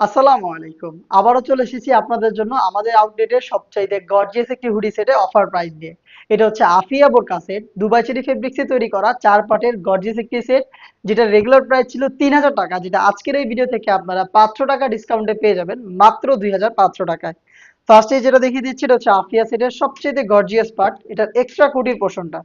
আসসালামু আলাইকুম। আবারও চলে এসেছি আপনাদের জন্য আমাদের আউটলেটের সবচাইতে গর্জিয়াস একটি হুডি সেটে অফার প্রাইস দিয়ে এটা হচ্ছে আফিয়া বোরকা সেট দুবাই চেরি ফেব্রিক্সে তৈরি করা চার পার্টের গর্জিয়াস একটি সেট যেটা রেগুলার প্রাইস ছিল তিন হাজার টাকা, যেটা আজকের এই ভিডিও থেকে আপনারা পাঁচশো টাকা ডিসকাউন্টে পেয়ে যাবেন, মাত্র দুই হাজার পাঁচশো টাকায়। ফার্স্টে যেটা দেখিয়ে দিচ্ছি, এটা হচ্ছে আফিয়া সেটের সবচেয়ে গর্জিয়াস পার্ট এটার এক্সট্রা কুটির পোর্শনটা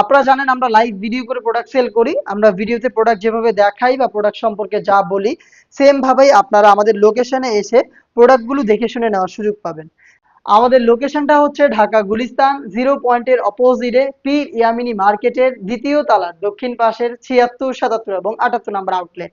আপনারা জানেন আমরা লাইভ ভিডিও করে প্রোডাক্ট সেল করি, আমরা ভিডিওতে প্রোডাক্ট যেভাবে দেখাই বা প্রোডাক্ট সম্পর্কে যা বলি সেম ভাবেই আপনারা আমাদের লোকেশনে এসে প্রোডাক্টগুলো দেখে শুনে নেওয়ার সুযোগ পাবেন। আমাদের লোকেশনটা হচ্ছে ঢাকা গুলিস্তান জিরো পয়েন্টের অপোজিটে পীর ইয়ামিনী মার্কেটের দ্বিতীয় তালার দক্ষিণ পাশের ছিয়াত্তর, সাতাত্তর এবং আটাত্তর নাম্বার আউটলেট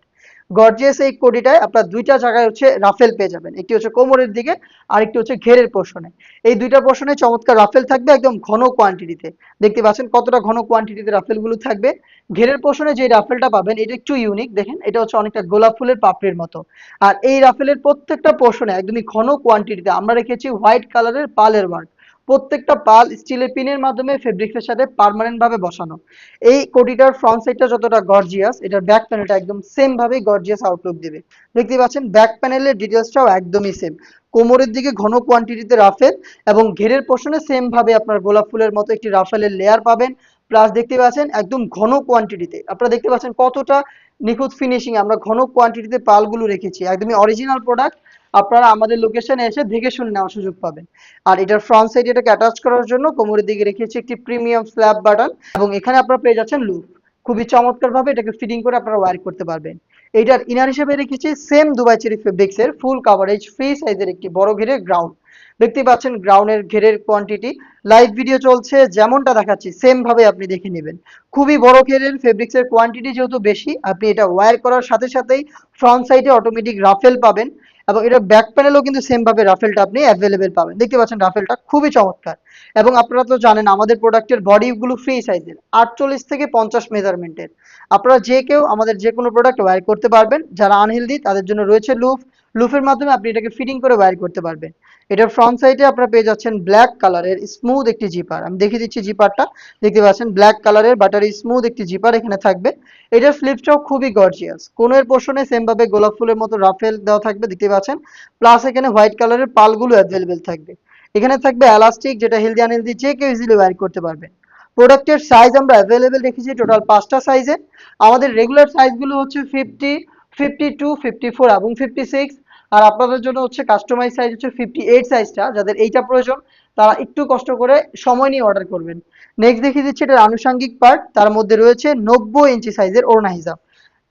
গর্জিয়াস এই কোটিটায় আপনার দুইটা জায়গায় হচ্ছে রাফেল পেয়ে যাবেন। একটি হচ্ছে কোমরের দিকে আর একটি হচ্ছে ঘেরের পোর্শনে এই দুইটা পোর্শনে চমৎকার রাফেল থাকবে একদম ঘন কোয়ান্টিটিতে দেখতে পাচ্ছেন কতটা ঘন কোয়ান্টিটিতে রাফেলগুলো থাকবে। ঘেরের পোর্শনে যে রাফেলটা পাবেন, এটা একটু ইউনিক দেখেন, এটা হচ্ছে অনেকটা গোলাপ ফুলের পাপড়ির মতো। আর এই রাফেলের প্রত্যেকটা পোর্শনে একদমই ঘন কোয়ান্টিটিতে আমরা রেখেছি হোয়াইট কালারের পালের ওয়ার্ক প্রত্যেকটা পাল স্টিলের পিনের মাধ্যমে ফেব্রিক্সের সাথে পার্মানেন্ট ভাবে বসানো। এই কোটিটার ফ্রন্ট সাইডটা যতটা গর্জিয়াস এটার ব্যাক প্যানেলটা একদম সেম ভাবে গর্জিয়াস আউটলুক দেবে। দেখতে পাচ্ছেন ব্যাক প্যানেলের ডিটেলসটাও একদমই সেম কোমরের দিকে ঘন কোয়ান্টিটিতে রাফেল এবং ঘেরের পোর্শনে সেম ভাবে আপনার গোলাপ ফুলের মতো একটি রাফেলের লেয়ার পাবেন। প্লাস দেখতে পাচ্ছেন, একদম ঘন কোয়ান্টিটিতে আপনারা দেখতে পাচ্ছেন কতটা নিখুঁত ফিনিশিং আমরা ঘন কোয়ান্টিটিতে পালগুলো রেখেছি। একদমই অরিজিনাল প্রোডাক্ট আপনারা আমাদের লোকেশনে এসে দেখে শুনে নেওয়ার সুযোগ পাবেন। আর এটার ফ্রন্ট সাইড এটাকে অ্যাটাচ করার জন্য কোমরের দিকে রেখেছি একটি প্রিমিয়াম স্ল্যাব বাটন এবং এখানে আপনারা পেয়ে যাচ্ছেন লুপ খুবই চমৎকার ভাবে এটাকে ফিটিং করে আপনারা ওয়্যার করতে পারবেন। এইটার ইনার হিসেবে রেখেছি সেম দুবাই চেরি ফেব্রিক্স এর ফুল কাভারেজ ফ্রি সাইজের একটি বড় ঘেরের গ্রাউন্ড দেখতে পাচ্ছেন গ্রাউন্ডের ঘেরের কোয়ান্টিটি লাইভ ভিডিও চলছে, যেমনটা দেখাচ্ছি সেম ভাবে আপনি দেখে নেবেন। খুবই বড় ঘেরের ফেব্রিক্স এর কোয়ান্টিটি যেহেতু বেশি, আপনি এটা ওয়্যার করার সাথে সাথেই ফ্রন্ট সাইডে অটোমেটিক রাফেল পাবেন। এবং এটা ব্যাক প্যানেলও কিন্তু সেম ভাবে রাফেলটা আপনি অ্যাভেলেবেল পাবেন। দেখতে পাচ্ছেন রাফেলটা খুবই চমৎকার। এবং আপনারা তো জানেন, আমাদের প্রোডাক্টের বডিগুলো ফ্রি সাইজের আটচল্লিশ থেকে পঞ্চাশ মেজারমেন্টের আপনারা যে কেউ আমাদের যে কোনো প্রোডাক্ট ওয়্যার করতে পারবেন। যারা আনহেলদি তাদের জন্য রয়েছে লুফ লুফের মাধ্যমে আপনি এটাকে ফিটিং করে ওয়্যার করতে পারবেন। এটার ফ্রন্ট সাইডে আপনারা পেয়ে যাচ্ছেন ব্ল্যাক কালারের স্মুথ একটি জিপার আমি দেখিয়ে দিচ্ছি জিপারটা দেখতে পাচ্ছেন ব্ল্যাক কালারের বাটারি স্মুথ একটি জিপার এখানে থাকবে। এটার ফ্লিপটাও খুবই গর্জিয়াস কোনের পোর্শনে সেম ভাবে গোলাপ ফুলের মতো রাফেল দেওয়া থাকবে, দেখতে পাচ্ছেন। প্লাস এখানে হোয়াইট কালারের পালগুলো অ্যাভেলেবেল থাকবে। এখানে থাকবে এলাস্টিক যেটা হেলদি আনহেলদি যে কেউ ইজিলি ওয়্যার করতে পারবেন প্রোডাক্টের সাইজ আমরা অ্যাভেলেবেল রেখেছি টোটাল পাঁচটা সাইজে আমাদের রেগুলার সাইজগুলো হচ্ছে fifty fifty two fifty four এবং ফিফটি সিক্স আর আপনাদের জন্য হচ্ছে কাস্টমাইজ সাইজ হচ্ছে ফিফটি এইট সাইজটা যাদের এইটা প্রয়োজন, তারা একটু কষ্ট করে সময় নিয়ে অর্ডার করবেন। নেক্সট দেখিয়ে দিচ্ছি এটার আনুষঙ্গিক পার্ট তার মধ্যে রয়েছে নব্বই ইঞ্চি সাইজের ওড়না হিসাব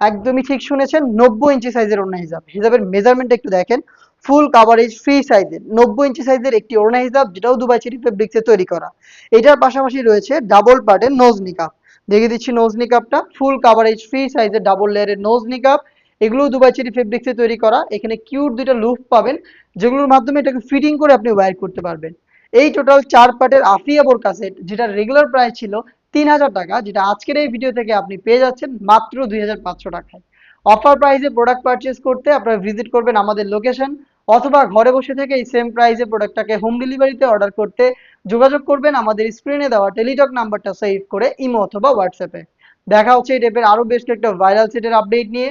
একদমই ঠিক শুনেছেন, নব্বই ইঞ্চি সাইজের ওড়না হিসাব হিসাবের মেজারমেন্ট একটু দেখেন ফুল কাভারেজ ফ্রি সাইজের নব্বই ইঞ্চি সাইজের একটি ওড়না হিসাব যেটাও দুবাই চেরি ফেব্রিক্সে তৈরি করা। এটার পাশাপাশি রয়েছে ডাবল পার্টের নোজ নিকাপ দেখিয়ে দিচ্ছি নোজ নিকাপটা ফুল কাভারেজ ফ্রি সাইজের ডাবল লেয়ারের নোজ নিকাপ এগুলো দুবাই চেরি ফেব্রিক্সে তৈরি করা। এখানে কিউট দুইটা লুপ পাবেন, যেগুলোর মাধ্যমে এটাকে ফিটিং করে আপনি ওয়্যার করতে পারবেন। এই টোটাল চার পার্টের আফিয়া বোরকা সেট যেটা রেগুলার প্রাইস ছিল তিন হাজার টাকা, যেটা আজকের এই ভিডিও থেকে আপনি পেয়ে যাচ্ছেন মাত্র দুই হাজার পাঁচশো টাকায়। অফার প্রাইসে প্রোডাক্ট পারচেস করতে আপনারা ভিজিট করবেন আমাদের লোকেশন অথবা ঘরে বসে থেকে এই সেম প্রাইসে প্রোডাক্টটাকে হোম ডেলিভারিতে অর্ডার করতে যোগাযোগ করবেন। আমাদের স্ক্রিনে দেওয়া টেলিটক নাম্বারটা সেভ করে ইমো অথবা হোয়াটসঅ্যাপে দেখা হচ্ছে এই টাইপের আরও বেশ কয়েকটা ভাইরাল সেটের আপডেট নিয়ে।